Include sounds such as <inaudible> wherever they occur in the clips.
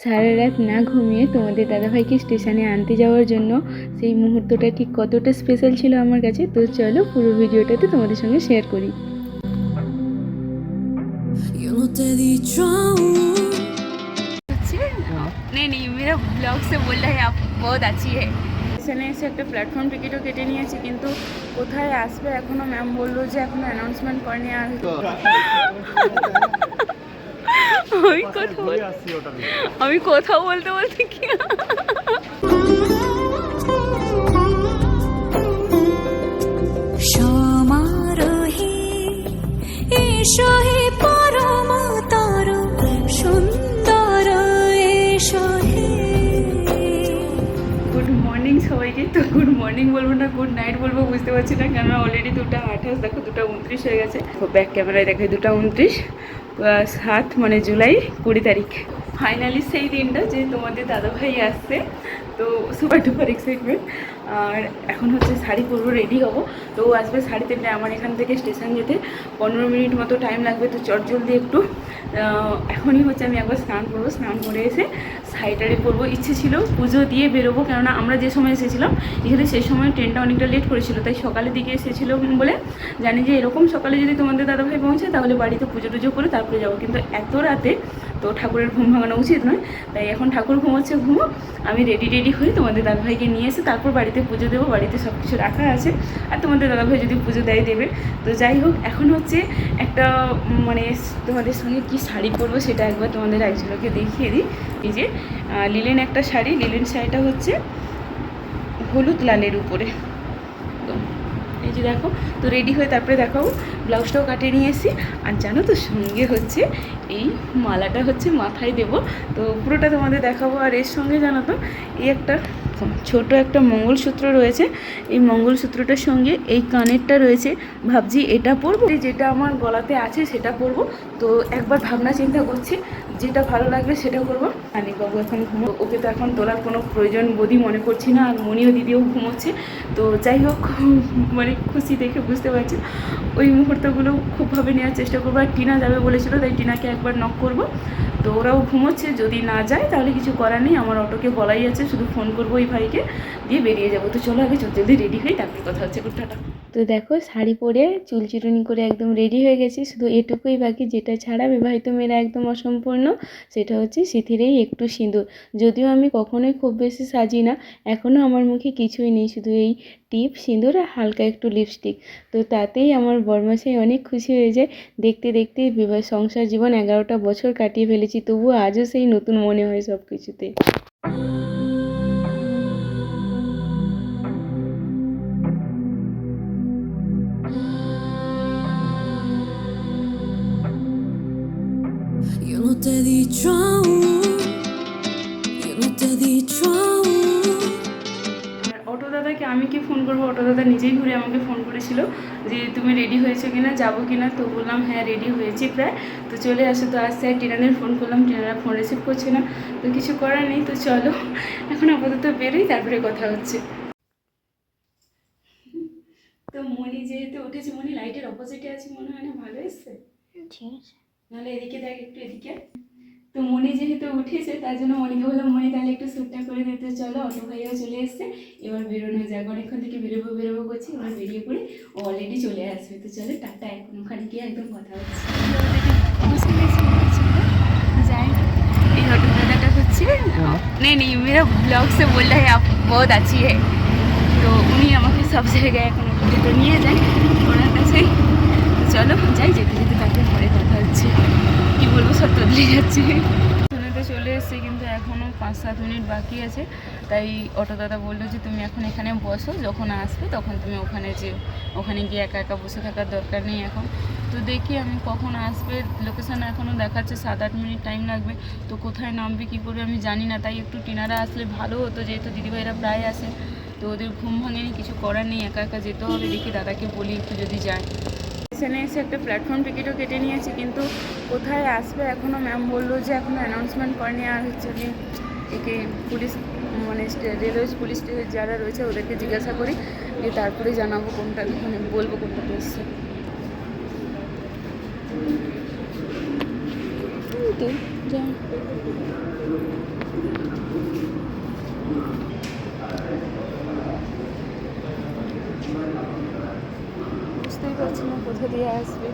সারা রাত না ঘুমিয়ে তোমাদের দাদাভাইকে স্টেশনে আনতে যাওয়ার জন্য সেই মুহূর্তটা ঠিক কতটা স্পেশাল ছিল আমার কাছে তো চলো পুরো ভিডিওটাতে তোমাদের সঙ্গে শেয়ার করি Yo no te he dicho aún. नहीं नहीं मेरा ब्लॉग से बोल रहा है आप बहुत अच्छी है স্টেশনে এসে একটা প্ল্যাটফর্ম টিকিটও কেটে নিয়েছি কিন্তু কোথায় আসবে এখনো ম্যাম বললো যে এখনো অ্যানাউন্সমেন্ট করেনি আর <laughs> আমি কথা আমি কথা বলতে বলতে কি সমারোহে এসো হে পরম তর সুন্দর এসো হে। গুড মর্নিং সবাইকে। তো গুড মর্নিং বলব না গুড নাইট বলব বুঝতে পারছি না অলরেডি দুটো আঠাশ দেখো দুটো উনত্রিশ হয়ে গেছে। ব্যাক ক্যামেরায় দেখে দুটো উনত্রিশ। সাত মানে জুলাই কুড়ি তারিখ। ফাইনালি সেই দিনটা যে তোমাদের দাদাভাই আসছে। তো সুপার ডুপার এক্সাইটমেন্ট আর এখন হচ্ছে শাড়ি পরবো রেডি হব। তো আসবে সাড়ে তিনটায় আমার এখান থেকে স্টেশন যেতে পনেরো মিনিট মতো টাইম লাগবে। তো চট জলদি একটু। এখনই হচ্ছে আমি একবার স্নান করব। স্নান করে এসে শাড়িটাড়ি পরবো ইচ্ছে ছিল পুজো দিয়ে বেরোবো, কেননা আমরা যে সময় এসেছিলাম এখানে সেই সময় ট্রেনটা অনেকটা লেট করেছিল, তাই সকালের দিকে এসেছিল বলে জানি যে এরকম সকালে যদি তোমাদের দাদাভাই পৌঁছায় তাহলে বাড়িতে পুজো টুজো করে তারপরে যাব। কিন্তু এত রাতে তো ঠাকুরের ঘুম ভাঙানো উচিত নয়, তাই এখন ঠাকুর ঘুমোচ্ছে, ঘুমো। আমি রেডি রেডি হয়ে তোমাদের দাদাভাইকে নিয়ে এসে তারপর বাড়িতে পুজো দেবো, বাড়িতে সব কিছু রাখা আছে। আর তোমাদের দাদাভাই যদি পুজো দেয়, দেবে। তো যাই হোক, এখন হচ্ছে একটা মানে তোমাদের সঙ্গে কি শাড়ি পরবো সেটা একবার তোমাদের একজনকে দেখিয়ে দিই। এই যে লিলেন একটা শাড়ি লিলেন শাড়িটা হচ্ছে হলুদ লালের উপরে। এই যে দেখো, তো রেডি হয়ে তারপরে দেখাবো, ব্লাউজটাও কাটিয়ে নিয়ে আর জানো তো, সঙ্গে হচ্ছে এই মালাটা হচ্ছে মাথায় দেব। তো পুরোটা তোমাদের দেখাবো। আর এর সঙ্গে জানো তো, এই একটা ছোট একটা মঙ্গলসূত্র রয়েছে। এই মঙ্গলসূত্রটার সঙ্গে এই কানেরটা রয়েছে। ভাবছি এটা পরবো। যেটা আমার গলাতে আছে, সেটা পরবো। তো একবার ভাবনা চিন্তা করছি। যেটা ভালো লাগবে সেটা করব। আনি বাবু এখন ঘুমো ওকে তো এখন তোলার কোনো প্রয়োজন বোধই মনে করছি না, আর মনিও দিদিও ঘুমোচ্ছে। তো যাই হোক <laughs> মানে খুশি দেখে বুঝতে পারছি ওই মুহূর্তগুলো খুবভাবে নেওয়ার চেষ্টা করব। আর টিনা যাবে বলেছিল, তাই টিনাকে একবার নক করব। তো ওরাও ঘুমোচ্ছে, যদি না যায় তাহলে কিছু করার নেই। আমার অটোকে বলাই আছে, শুধু ফোন করব ওই ভাইকে, দিয়ে বেরিয়ে যাব। তো চলো আগে চল জলদি রেডি হই, তারপরে কথা হচ্ছে গুড্ডাটা তো দেখো, শাড়ি পরে চুল চিরুনি করে একদম রেডি হয়ে গেছি। শুধু এটুকুই বাকি, যেটা ছাড়া বিবাহিত মেয়েরা একদম অসম্পূর্ণ। সেটা হচ্ছে সিথিরেই একটু সিঁদুর। যদিও আমি কখনোই খুব বেশি সাজি না এখনও আমার মুখে কিছুই নেই, শুধু এই টিপ সিঁদুর আর হালকা একটু লিপস্টিক। তো তাতেই আমার বরমাসাই অনেক খুশি হয়ে যায়। দেখতে দেখতে বিবাহ, সংসার জীবন এগারোটা বছর কাটিয়ে ফেলেছি, তবুও আজও সেই নতুন মনে হয় সব কিছুতে te he dicho aún. Yo no te he dicho aún. আর অটো দাদাকে আমি কি ফোন করব? অটো দাদা নিজেই ঘুরে আমাকে ফোন করেছিল যে তুমি রেডি হয়েছো কিনা যাব কিনা? তো বললাম হ্যাঁ রেডি হয়েছি প্রায়। তো চলে আসো তো আসছে আর টিনানের ফোন করলাম টিনারা ফোন রিসিভ করছে না। তো কিছু করার নেই তো চলো। এখন আপাতত বেরোই তারপরে কথা হচ্ছে। তো মনি যেহেতু উঠেছে মনি লাইটের অপোজিটে আছে মনে হয় না ভালো এসছে? নাহলে এদিকে দেখ একটু এদিকে। তো মনে যেহেতু উঠেছে তার জন্য মনিকে বললাম মনে তাহলে একটু স্যুটটা করে দিতে চলো। অটো ভাইয়াও চলে এসছে। এবার বেরোনো যাক। অনেকক্ষণ থেকে বেরোবো বেরোবো করছি এবার বেরিয়ে পড়ে। অলরেডি চলে আসবে। তো চলো টাটা এখন ওখানে গিয়ে একদম কথা হচ্ছে হ্যাঁ। নেই নেই বললে আপ আছি হে। তো উনি আমাকে সব জায়গায় এখন অটোতে নিয়ে যায় ওনার কাছে চলো যাই যেতে যেতে। সব তদলে যাচ্ছে। শোনাতে চলে এসছে, কিন্তু এখনও পাঁচ সাত মিনিট বাকি আছে। তাই অটো দাদা বলল যে, তুমি এখন এখানে বসো, যখন আসবে তখন তুমি ওখানে যে ওখানে গিয়ে একা একা বসে থাকার দরকার নেই এখন। তো দেখি আমি কখন আসবে। লোকেশান এখনও দেখাচ্ছে সাত আট মিনিট টাইম লাগবে। তো কোথায় নামবে, কী করবে আমি জানি না। তাই একটু টিনারা আসলে ভালো হতো, যেহেতু দিদিভাইরা প্রায় আসে। তো ওদের ঘুম ভাঙেনি, কিছু করার নেই, একা একা যেতে হবে। দেখি দাদাকে বলি, একটু যদি যায়। স্টেশনে এসে একটা প্ল্যাটফর্ম টিকিটও কেটে নিয়েছি, কিন্তু কোথায় আসবে এখনও ম্যাম বলল যে এখনও অ্যানাউন্সমেন্ট করেনি। আর হচ্ছে কি একে পুলিশ মানে রেলওয়ে পুলিশ যারা রয়েছে ওদেরকে জিজ্ঞাসা করি, যে তারপরে জানাব কোনটা মানে বলব কোনটা এসছে। কোথা দিয়ে আসবে।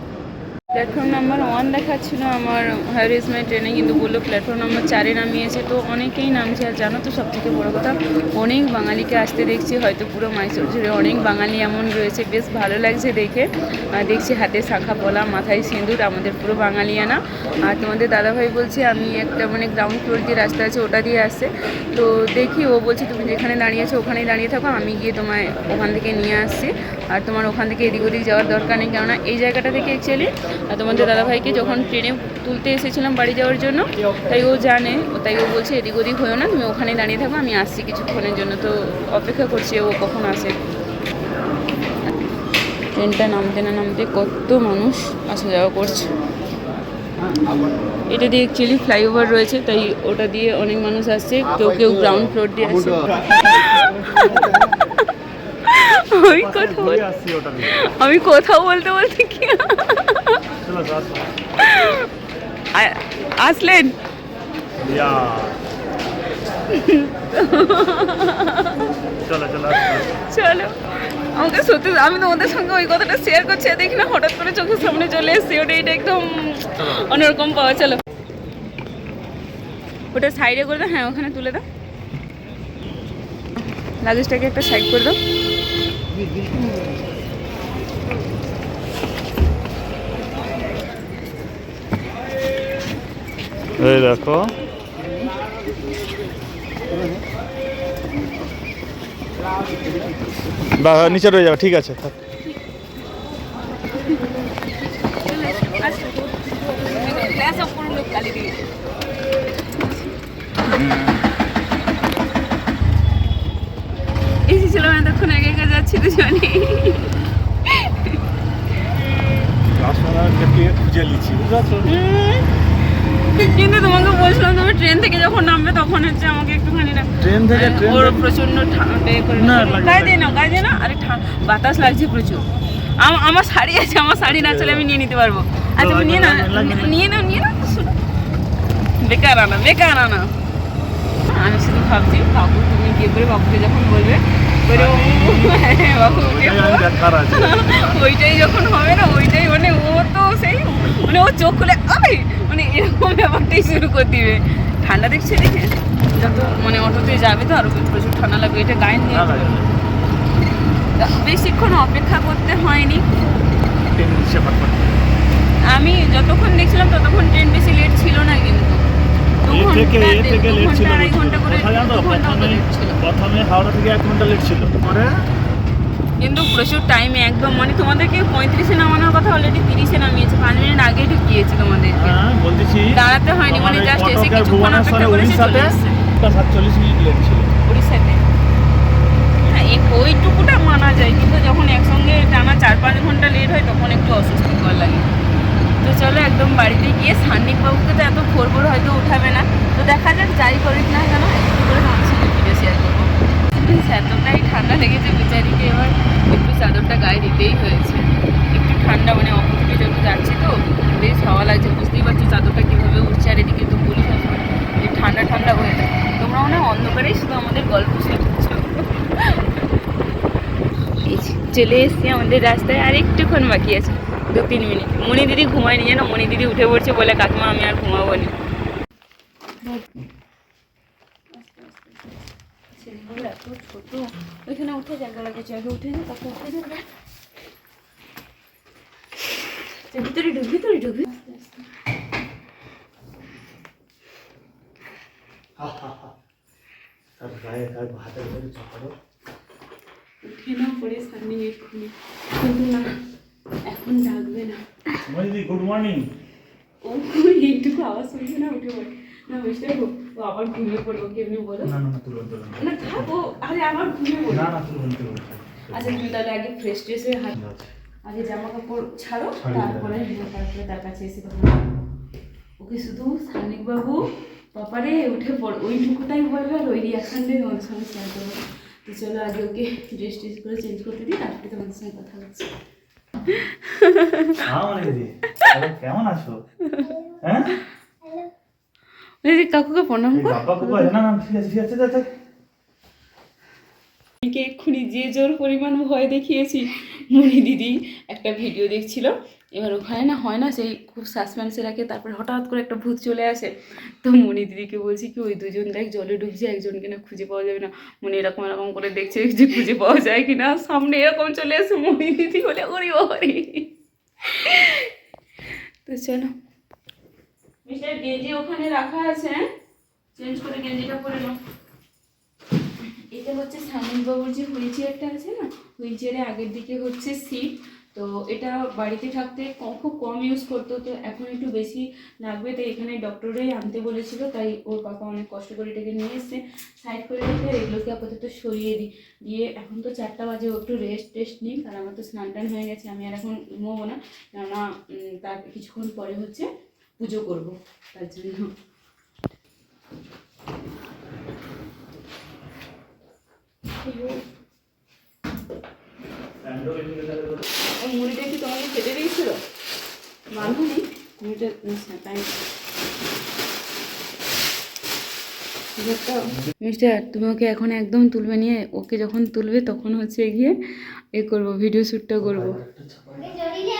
প্ল্যাটফর্ম নাম্বার ওয়ান দেখাচ্ছিল আমার হায়ার ইজ মাই ট্রেনে কিন্তু বলল প্ল্যাটফর্ম নাম্বার চারে নামিয়েছে। তো অনেকেই নামছে, আর জানো তো সব থেকে বড়ো কথা, অনেক বাঙালিকে আসতে দেখছি, হয়তো পুরো মাইসোর জুড়ে অনেক বাঙালি এমন রয়েছে। বেশ ভালো লাগছে দেখে। দেখছি হাতে শাখা, পলা, মাথায় সিঁদুর, আমাদের পুরো বাঙালিয়ানা। আর তোমাদের দাদাভাই বলছে, আমি একটা মানে গ্রাউন্ড ফ্লোর দিয়ে রাস্তা আছে, ওটা দিয়ে আসছে তো দেখি, ও বলছে, তুমি যেখানে দাঁড়িয়ে আছো, ওখানেই দাঁড়িয়ে থাকো, আমি গিয়ে তোমায় ওখান থেকে নিয়ে আসছি। আর তোমার ওখান থেকে এদিক ওদিক যাওয়ার দরকার নেই। কেননা এই জায়গাটা থেকে অ্যাকচুয়ালি তোমাদের দাদাভাইকে যখন ট্রেনে তুলতে এসেছিলাম বাড়ি যাওয়ার জন্য, তাই ও জানে ও তাই ও বলছে, এদিক ওদিক হয়েও না, তুমি ওখানেই দাঁড়িয়ে থাকো, আমি আসছি কিছুক্ষণের জন্য। তো অপেক্ষা করছি ও কখন আসে। ট্রেনটা নামতে না নামতে কত মানুষ আসা যাওয়া করছে। এটা দিয়ে অ্যাকচুয়ালি ফ্লাইওভার রয়েছে, তাই ওটা দিয়ে অনেক মানুষ আসছে, কেউ কেউ গ্রাউন্ড ফ্লোর দিয়ে আসছে। <laughs> ওই কথা আমি কোথাও বলতে বলতে কি? আসলেন চলো আমাকে সত্যি আমি তোমাদের সঙ্গে ওই কথাটা শেয়ার করছি দেখি না হঠাৎ করে চোখের সামনে চলে এসেছি ওটা এটা একদম অন্যরকম পাওয়া চলো। ওটা সাইডে করে দাও হ্যাঁ ওখানে তুলে দাও। লাগেজটাকে একটা সাইড করে দাও। এই দেখো নিচে রয়ে যাবে ঠিক আছে থাক। এসেছিলাম এতক্ষণ একা একা যাচ্ছি দুজনে কিন্তু তোমাকে বলছিলাম তুমি ট্রেন থেকে যখন নামবে তখন হচ্ছে আমাকে একটুখানি না ট্রেন থেকে ওর প্রচণ্ড গায়ে দিয়ে না গায়ে দিয়ে না আরে বাতাস লাগছে প্রচুর। আমার শাড়ি আছে আমার শাড়ি না চলে আমি নিয়ে নিতে পারব। তুমি নিয়ে না। নিয়ে নাও নিয়ে নাও বেকার আনা বেকার আনা। আমি শুধু ভাবছি বাবু তুমি গিয়ে করে বাবুকে যখন বলবে ও হ্যাঁ, আমি দেখার আছে ওইটাই যখন হবে না ওইটাই মানে ও তো সেই মানে ও চোখ খুলে আরে মানে এরকম ব্যাপারটাই শুরু করে দিবে। ঠান্ডা দেখছে দেখে। যত মানে অটোতে যাবে তো আরও প্রচুর ঠান্ডা লাগবে এটা গায়ে নিয়ে বেশিক্ষণ অপেক্ষা করতে হয়নি। আমি যতক্ষণ দেখছিলাম ততক্ষণ ট্রেন বেশি লেট ছিল না কিন্তু। দু থেকে ঘণ্টা থেকে লেট ছিল ঘণ্টা আড়াই ঘণ্টা করে কোথায় জানো? দু তো? ঘণ্টা মতো প্রথমে প্রথমে হাওড়া থেকে এক ঘণ্টা লেট ছিল। পরে? কিন্তু প্রচুর টাইমে একদম মানে তোমাদেরকে পঁয়ত্রিশে নামানোর কথা অলরেডি তিরিশে নামিয়েছে। পাঁচ মিনিট আগে ঢুকিয়েছি তোমাদেরকে। হ্যাঁ বলতেছি দাঁড়াতে হয়নি, মানে জাস্ট এসে কিছুক্ষণ অপেক্ষা করেছে, সাতচল্লিশ মিনিট লেট ছিল। উড়িষ্যাতে হ্যাঁ এই ওইটুকুটা মানা যায় কিন্তু যখন একসঙ্গে টানা চার পাঁচ ঘণ্টা লেট হয় তখন একটু অস্বস্তিকর লাগে তো চলো একদম বাড়িতে গিয়ে সান্নিক বাবুকে তো এত ভোর ভোর হয়তো উঠাবে না। তো দেখা যাক, যাই করিস না কেন, একটু করে তোমার সঙ্গে ভিডিও শেয়ার করব। এতটাই ঠান্ডা লেগেছে বিচারিকে এবার। একটু চাদরটা গায়ে দিতেই হয়েছে। একটু ঠান্ডা মানে থেকে যত যাচ্ছি তো। বেশ, হাওয়া লাগছে, বুঝতেই পারছ চাদরটা কীভাবে উঠছে আর এদিকে তো বলি সবসময় যে ঠান্ডা ঠান্ডা হয়ে যায় তোমরা মনে হয় অন্ধকারেই শুধু আমাদের গল্প শুনছো চলে এসছি আমাদের রাস্তায়, আর একটুক্ষণ বাকি আছে। দু তিন মিনিট। মণি দিদি ঘুমায়নি জানো? মণি দিদি উঠে পড়ছে বলে কাকিমা আমি আর ঘুমাবো না এত ছোট। ওইখানে উঠে জায়গা লাগেছে আগে উঠে যা তারপর উঠে যাবে ভিতরে ঢুক ভিতরে ঢুক। তার গায়ে তার হাতের চাপালো উঠে না পড়ে সামনে এক্ষুনি। কিন্তু না। এখন ডাকবে না। মহিদি গুড মর্নিং ও এইটুকু আওয়াজ শুনছে না উঠে পড়ে। না বুঝতে পারব ও আবার ঘুমিয়ে পড়ব কেমনি বলো। না না তুলুন তুলুন। না থাকো। আরে আবার ঘুমিয়ে পড়ব। না না তুলুন তুলুন। আচ্ছা তুমি তাহলে আগে ফ্রেশ ট্রেশ হয়ে হাত আগে জামা কাপড় ছাড়ো তারপরে তারপরে তার কাছে এসে কথা ওকে শুধু সানিক বাবু পাপারে উঠে পড় ওইটুকুটাই বলবে আর ওই রিয়াকশনটাই তোমাদের সঙ্গে শেয়ার করব। তো চলো আগে ওকে ড্রেস ট্রেস করে চেঞ্জ করতে দিই তারপরে তোমাদের সঙ্গে কথা হচ্ছে। কেমন আছো? হ্যাঁ? কাকুকে প্রণাম কর কুকু আছে না না ঠিক আছে ঠিক আছে ঠিক এক্ষুনি যে জোর পরিমাণ ভয় দেখিয়েছি মনি দিদি একটা ভিডিও দেখছিল। এবার ওখানে না হয় না সেই খুব সাসপেন্সে রাখে তারপরে হঠাৎ করে একটা ভূত চলে আসে। তো মনি দিদিকে বলছি কি ওই দুজন দেখ জলে ডুবছে একজনকে না খুঁজে পাওয়া যাবে না। মনি এরকম এরকম করে দেখছে যে খুঁজে পাওয়া যায় কি না সামনে এরকম চলে আসে মনি দিদি বলে ওরে ওরে। চলো ওখানে রাখা আছে চেঞ্জ করে পরে নাও। এটা হচ্ছে সামিন বাবুর যে হুইল চেয়ারটা আছে না, হুইল চেয়ারে আগের দিকে হচ্ছে সিট। তো এটা বাড়িতে থাকতে খুব কম ইউজ করতো। তো এখন একটু বেশি লাগবে, তাই এখানে ডক্টরেই আনতে বলেছিল, তাই ওর পাপা অনেক কষ্ট করে এটাকে নিয়ে এসছে। সাইড করে রেখে এগুলোকে আপাতত সরিয়ে দিই। দিয়ে এখন তো চারটা বাজে একটু রেস্ট টেস্ট নিই কারণ আমার তো স্নান টান হয়ে গেছে, আমি আর এখন ঘুমোবো না। কেননা তার কিছুক্ষণ পরে হচ্ছে পুজো করব, তার জন্য। ওই মুড়িটা কি তোমাকে খেতে দিয়েছিল? মানহনি মুড়িটা না তাই। মিস্টার তুমি ওকে এখন একদম তুলবে নিয়ে ওকে যখন তুলবে তখন হচ্ছে গিয়ে এ করব ভিডিও শ্যুটটা করব।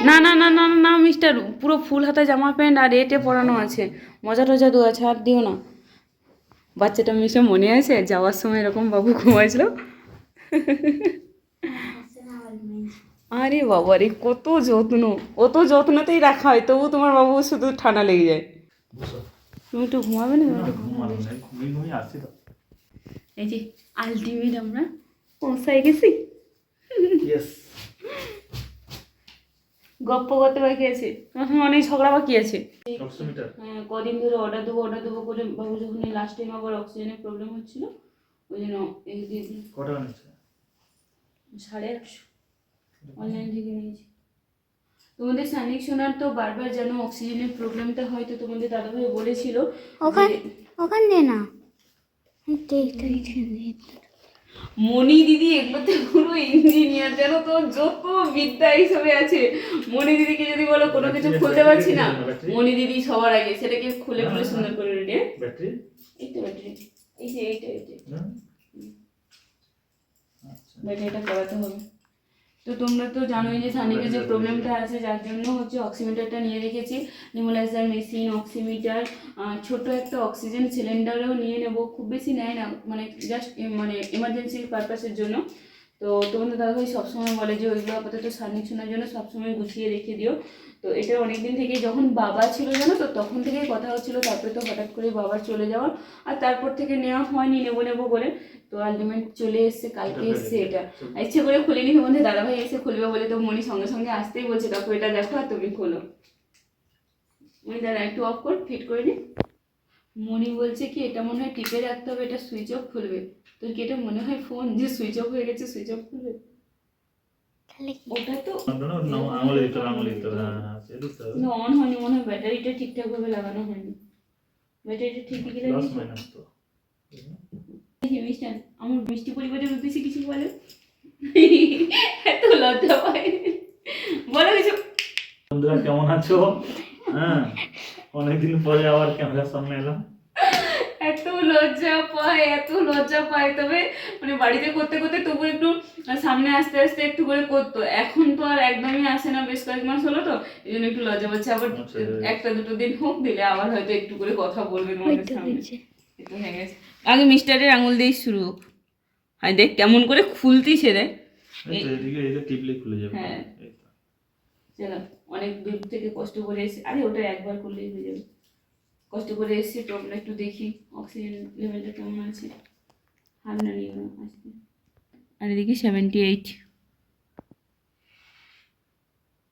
না না না না না, না মিস্টার পুরো ফুল হাতা জামা প্যান্ট আর এটে পরানো আছে। মজা টজা দু আছে আর দিও না। বাচ্চাটা মিস্টার মনে আছে? যাওয়ার সময় এরকম বাবু ঘুমাইছিল। আরে বাবা রে কত যত্ন। কত যত্নতেই রাখা হয় তবু তোমার বাবু শুধু ঠান্ডা লেগে যায়। তুমি একটু ঘুমাবে না? এই যে আলটিমেট আমরা। পৌঁছাই গেছি? গপ্প করতে বাকি আছে। তোমার সঙ্গে অনেক ঝগড়া বাকি আছে। হ্যাঁ, কদিন ধরে অর্ডার দেবো অর্ডার দেবো করে বাবু যখন লাস্ট টাইম আবার অক্সিজেনের প্রবলেম হচ্ছিল ওই জন্য সাড়ে আটশো। অনলাইন থেকে নিয়েছি। তোমাদের সানিক সোনার তো বারবার যেন অক্সিজেনের প্রবলেমটা হয়তো তোমাদের দাদাভাই বলেছিল ওখান না। দেখ দিদি এগুলোতে পুরো ইঞ্জিনিয়ার যেন তো যত বিদ্যা হিসেবে আছে। মণি দিদিকে যদি বলো কোনো কিছু খুলতে পারছি না। মণি দিদি সবার আগে সেটাকে খুলে খুলে সুন্দর করে রেডি ব্যাটারি এই তো ব্যাটারি এই যে এইটা এইটা। আচ্ছা ব্যাটারিটা করাতে হবে। তো তোমরা তো জানোই যে সানিকে যে প্রবলেমটা আছে যার জন্য হচ্ছে অক্সিমিটারটা নিয়ে রেখেছি। নিমোলাইজার মেশিন অক্সিমিটার ছোট একটা অক্সিজেন সিলিন্ডারও নিয়ে নেব। খুব বেশি নেয় না মানে জাস্ট মানে এমার্জেন্সির পারপাসের জন্য। তো তোমাদের দাদাভাই সবসময় বলে যে ওইগুলো আপাতত সানিক শোনার জন্য সবসময় গুছিয়ে রেখে দিও। তো এটা অনেকদিন থেকে যখন বাবা ছিল জানো তো তখন থেকেই কথা হচ্ছিল তারপরে তো হঠাৎ করে বাবার চলে যাওয়া। আর তারপর থেকে নেওয়া হয়নি নেব নেব বলে। তো আলটিমেট চলে এসছে কালকে এসছে এটা। ইচ্ছে করে খুলিনি তোমাদের দাদাভাই এসে খুলবে বলে তো মনি সঙ্গে সঙ্গে আসতেই বলছে কাকু এটা দেখো আর তুমি খোলো। মনি দাদা একটু অফ কর ফিট করে নি। মনি বলছে কি এটা মনে হয় টিপে রাখতে হবে এটা সুইচ অফ খুলবে। তোর কি এটা মনে হয় ফোন যে সুইচ অফ হয়ে গেছে সুইচ অফ খুলবে? ওটা তো হবে হ্যাঁ হ্যাঁ অন হয়নি মনে হয় ব্যাটারিটা ঠিকঠাক ভাবে লাগানো হয়নি। ব্যাটারিটা ঠিক দিকে মিষ্টান আমার মিষ্টি পরিবারের উদ্দেশ্যে কিছু বলে? এত লজ্জা পায়। বলো কিছু। বন্ধুরা কেমন আছো? হ্যাঁ। অনেকদিন পরে আবার ক্যামেরার সামনে এলাম। এত লজ্জা পায় এত লজ্জা পায়। তবে মানে বাড়িতে করতে করতে তবু একটু সামনে আস্তে আস্তে একটু করে করতো। এখন তো আর একদমই আসে না বেশ কয়েক মাস হলো তো এই জন্য একটু লজ্জা পাচ্ছে। আবার আচ্ছা। একটা দুটো দিন হোক দিলে আবার হয়তো একটু করে কথা বলবে তোমাদের সামনে। হয়ে আগে মিস্টারের আঙুল দিয়েই শুরু হয় দেখ কেমন করে খুলতিছে রে এই তো এদিকে এই যে টিপলে খুলে যাবে। হ্যাঁ। চলো। অনেক দূর থেকে কষ্ট করে এসে আরে ওটা একবার করলেই হয়ে যাবে। কষ্ট করে এসেছি তো আমরা একটু দেখি অক্সিজেন লেভেলটা কেমন আছে। হার না নিও না আজকে। আর এদিকে সেভেন্টি এইট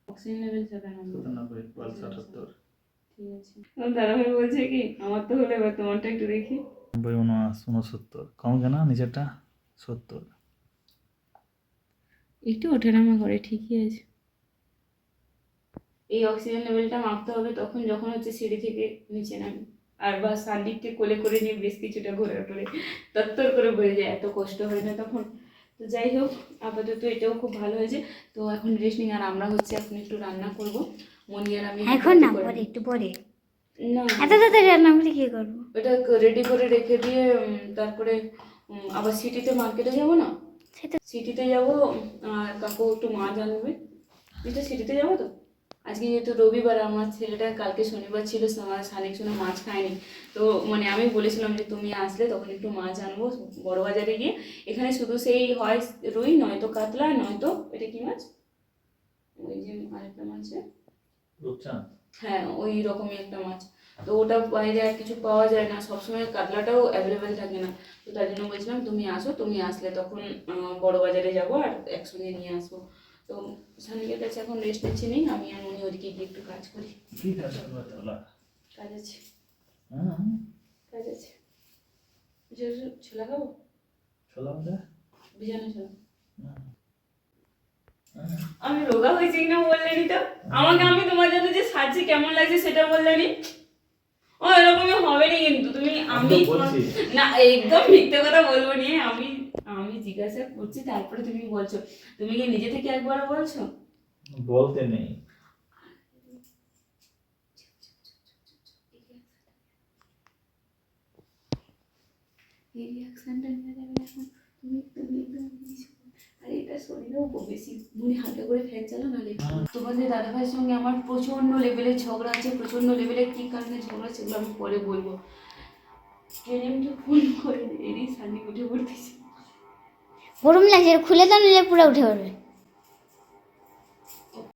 অক্সিজেন লেভেল সাতানব্বই ঠিক আছে। দাদাভাই বলছে কি আমার তো হলে এবার তোমারটা একটু দেখি। নব্বই উনসত্তর। কম কেন? সত্তর। একটু ওঠানামা করে ঠিকই আছে। এই অক্সিজেন লেভেলটা মাপতে হবে তখন যখন হচ্ছে সিঁড়ি থেকে নিচে নামি। আর বা সান্দিককে কোলে করে নিয়ে বেশ কিছুটা ঘোরা টোরে তত্তর করে বয়ে যায় এত কষ্ট হয় না তখন। তো যাই হোক আপাতত এটাও খুব ভালো হয়েছে। তো এখন রেস্ট নিই আর আমরা হচ্ছে এখন একটু রান্না করব। মনি আর আমি এখন না পরে একটু পরে। না এত তাড়াতাড়ি রান্না করে কি করব? ওটা রেডি করে রেখে দিয়ে তারপরে আবার সিটিতে মার্কেটে যাব না? সিটিতে যাব আর কাকু একটু মাছ আনবে এটা সিটিতে যাব তো? আজকে যেহেতু রবিবার আমার ছেলেটা কালকে শনিবার ছিল শালিক শুনে মাছ খায়নি। তো মানে আমি বলেছিলাম যে তুমি আসলে তখন একটু মাছ আনব বড় বাজারে গিয়ে। এখানে শুধু সেই হয় রুই নয়তো কাতলা নয়তো এটা কি মাছ? ওই যে আরেকটা মাছ হ্যাঁ ওই রকমই একটা মাছ। তো ওটা বাইরে আর কিছু পাওয়া যায় না। সবসময় কাতলাটাও অ্যাভেলেবেল থাকে না। তো তার জন্য বলছিলাম তুমি আসো তুমি আসলে তখন বড় বাজারে যাব আর একসঙ্গে নিয়ে সানিকের কাছে এখন রেস্ট নিচ্ছি নেই আমি আর উনি ওদিকে গিয়ে একটু কাজ করি। কি কাজ করবে তাহলে কাজ আছে। হ্যাঁ কাজ আছে। যে- ছোলা খাব? চলো আমাদের? বিজানো ছোলা। হ্যাঁ। আমি রোগা হয়েছি কিনা বললেনি তো? আমাকে আমি তোমার জন্য যে সাজছি কেমন লাগছে সেটা বললেনি ও এরকমই হবে না কিন্তু। তুমি আমি। না একদম মিথ্যে কথা বলব নি আমি আমি জিজ্ঞাসা করছি তারপরে তুমি বলছো। তুমি কি নিজে থেকে একবার বলছো? বলতে নেই। এই রিয়াকশনটা নিয়ে যাবে না এখন। তুমি তুমি একদম আর এটা শরীরেও বেশি মনে হালকা করে ফ্যান চালাও নাহলে। তোমাদের দাদাভাইয়ের সঙ্গে আমার প্রচণ্ড লেভেলের ঝগড়া আছে প্রচণ্ড লেভেলের কী কারণে ঝগড়া সেগুলো আমি পরে বলব। ট্রেনে ফোন করে এরই সানি উঠে পড়তেছি। গরম লাগছে খুলে তো নিলে পুরো উঠে পড়বে।